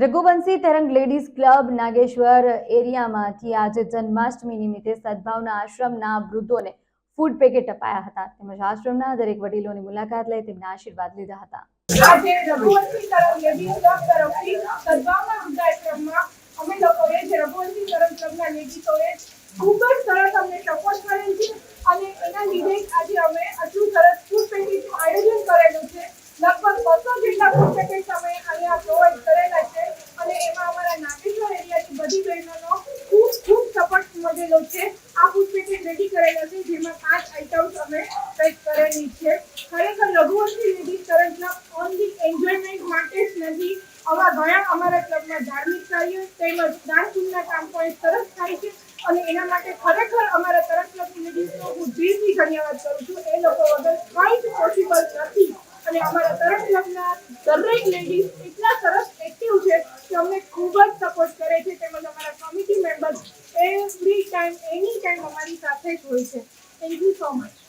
રઘુવંશી તરંગ ladies club Nageshwar એરિયામાંથી આજે જન્માષ્ટમી નિમિત્તે સદભાવના આશ્રમના વૃદ્ધોને ફૂડ પેકેટ અપાયા હતા. તેમજ આશ્રમના દરેક વડીલોની મુલાકાત લઈ તેમના આશીર્વાદ લીધા હતા. આજે રઘુવંશી તરફ લેડીઝ ક્લબ તરફથી સદભાવના વૃદ્ધાશ્રમમાં અમે લોકોએ જે રઘુવંશી તરફ ક્લબના લેડીઝોએ ખૂબ જ સરસ અમને સપોર્ટ કરેલ છે અને એના લીધે આજે અમે આટલું સરસ ફૂડ પેકેટનું આયોજન કરેલું છે. લગભગ બસો જેટલા ફૂડ પેકેટ અમે અહીંયા પ્રોવાઈડ કરેલા છે અને એમાં અમારા નાગેશ્વર એરિયાની બધી બહેનોનો ખૂબ ખૂબ સપોર્ટ મળેલો છે. આ ફૂડ પેકેટ રેડી કરેલા છે, જેમાં પાંચ આઇટમ્સ અમે પેક કરેલી છે. ખરેખર Raghuvanshi ladies club only enjoyment માટે જ નથી. આવા ઘણા અમારા ક્લબમાં ધાર્મિક કાર્ય તેમજ દાન પુણ્યના કામ પણ સરસ થાય છે અને એના માટે ખરેખર અમારા તરફ ક્લબની લેડીઝનો હું દિલથી ધન્યવાદ કરું છું. એ લોકો વગર કંઈ જ પોસિબલ નથી. અને અમારા તરફ ક્લબના દરેક લેડીઝ એટલા સરસ એક્ટિવ છે કે અમને ખૂબ જ સપોર્ટ કરે છે તેમજ અમારા committee members every time any time અમારી સાથે જ હોય છે. Thank you so much